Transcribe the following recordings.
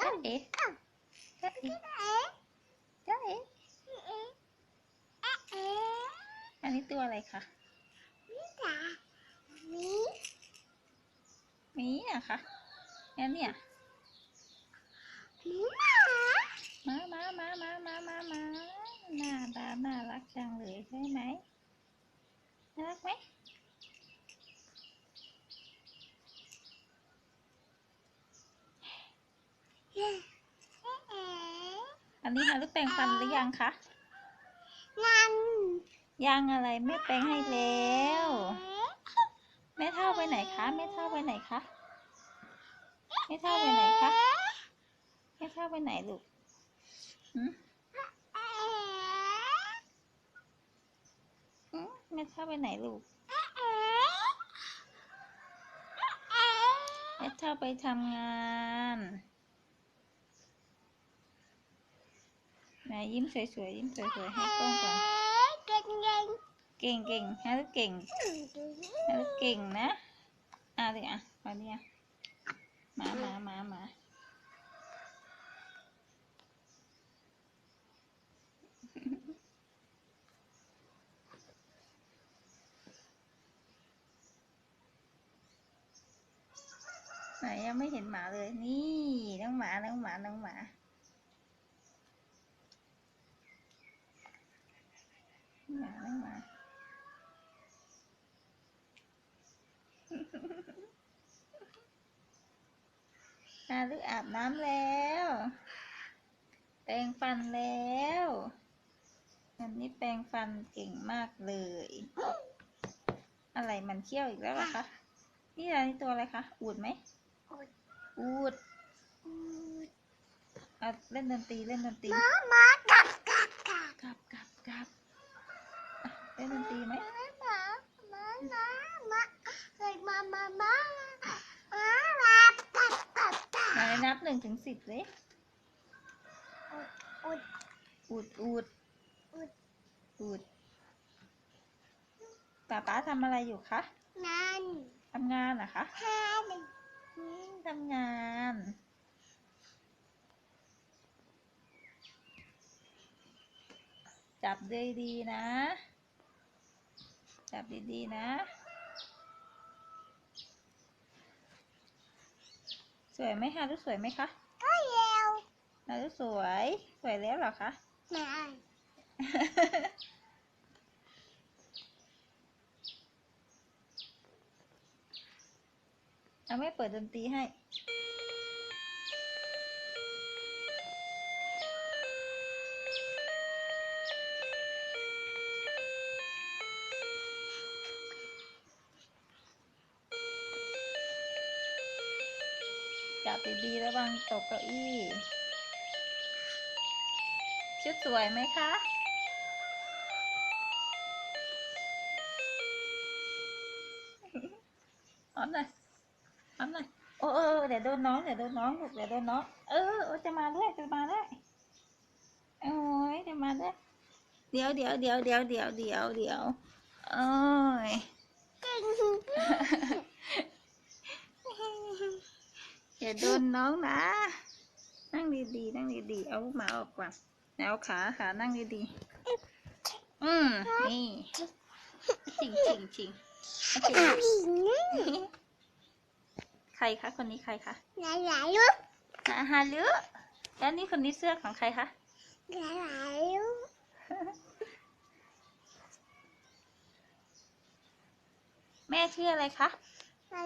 จ๊ะเอ๋จ๊ะเอ๋จ๊ะเอ๋อันนี้ตัวอะไรคะหมีอะคะงั้นเนี่ยมามามามามามามาหน้าตาน่ารักจังเลยใช่ไหมน่ารักไหม อันนี้ฮารุแปรงฟันหรือยังคะยังอะไรแม่แปรงให้แล้วแม่เท่าไปไหนคะแม่เท่าไปไหนคะแม่เท่าไปไหนคะแม่เท่าไปไหนลูกหืมหืมแม่เท่าไปไหนลูกแม่เท่าไปทำงาน ไหนยิ้มสวยๆยิ้มสวยๆให้กล้องก่อนเก่งเก่งฮารุเก่งแล้วเก่งนะอะดิอะมาเนี่ยมามามามาไหนยังไม่เห็นหมาเลย นี่น้องหมาน้องหมาน้องหมา หมาน้องหมาอาลึกอาบน้ำแล้ว แปรงฟันแล้วอันนี้แปรงฟันเก่งมากเลย อะไรมันเขี้ยวอีกแล้วเหรอคะ นี่อะไรนี่ตัวอะไรคะ อูดไหม อูดอะเล่นดนตรีเล่นดนตรีกลับกลับกลับอะ เล่นดนตรีไหมไหนนับหนึ่งถึงสิบเลยอูดอูดอูดป๊าป๊าทำอะไรอยู่คะงานทำงานเหรอคะทำงานจับดีๆนะ จับดีๆนะ สวยไหมคะรู้สวยไหมคะนารู้สวย สวยแล้วเหรอคะเอาไม่เปิดดนตรีให้ ดีๆระวังตกเก้าอี้ ชุดสวยไหมคะ หอมหน่อยหอมหน่อยโอ้เออเดี๋ยวโดนน้อง เดี๋ยวโดนน้องลูกเดี๋ยวโดนน้อง เออเออจะมาด้วย จะมาด้วยโอ้ยจะมาด้วย เดี๋ยวเดี๋ยวเดี๋ยวเดี๋ยวเดี๋ยวเดี๋ยวเดี๋ยวโอ้ย อย่าโดนน้องนะ นั่งดีๆ นั่งดีๆ เอาลูกหมาออกก่อนเอาขาขานั่งดีๆ อืมนี่จริงจริงจริงจริงใครคะ คนนี้ใครคะอาฮารุแล้วนี่คนนี้เสื้อของใครคะแม่ชื่ออะไรคะแม่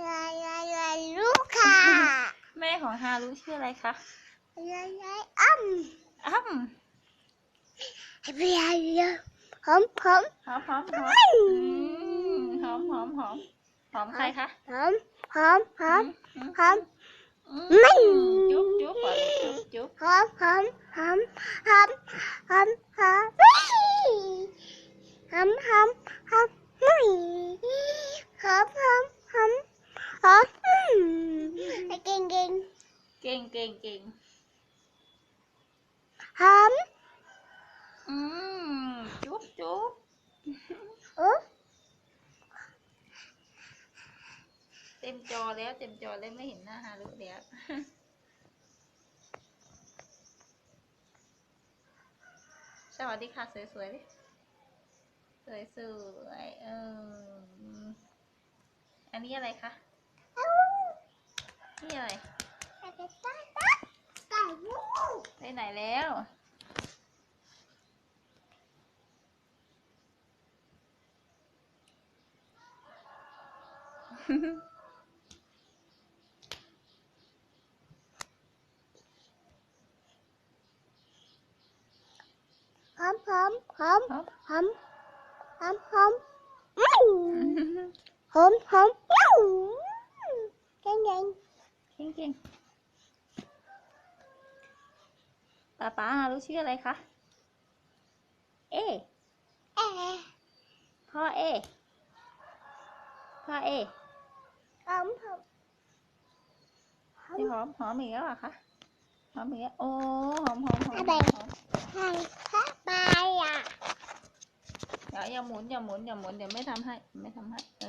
ของฮารุชื่ออะไรคะอ้ำหอมหอมหอมหอมอืมหอมหอมหอมหอมใครคะอืมอืมจุ๊บจุ๊บก่อนจุ๊บจุ๊บเก่งเก่ง เก่งเก่งเก่งหอมอืม จุ๊บจุ๊บเต็มจอแล้ว เต็มจอแล้วไม่เห็นหน้าฮารุแล้วสวัสดีค่ะ สวยๆดิสวยๆเอออันนี้อะไรคะ นี่อะไร ไปไหนแล้วหอมหอมหอมหอมห อมหอมหอมอืมหอมหอมอืมเก่งเก่งเก่งเก่งป๊าป๊ารู้ชื่ออะไรคะ เอ เอ๊ะพ่อเอ พ่อเอหอมหอมหอมนี่หอมหอมอีกแล้วเหรอคะหอมอีกแล้วโอ้หอมหอมหอมอะไรหอมให้ข้าบายอะอย่าอย่าหมุนอย่าหมุนอย่าหมุนเดี๋ยวไม่ทำให้ไม่ทำให้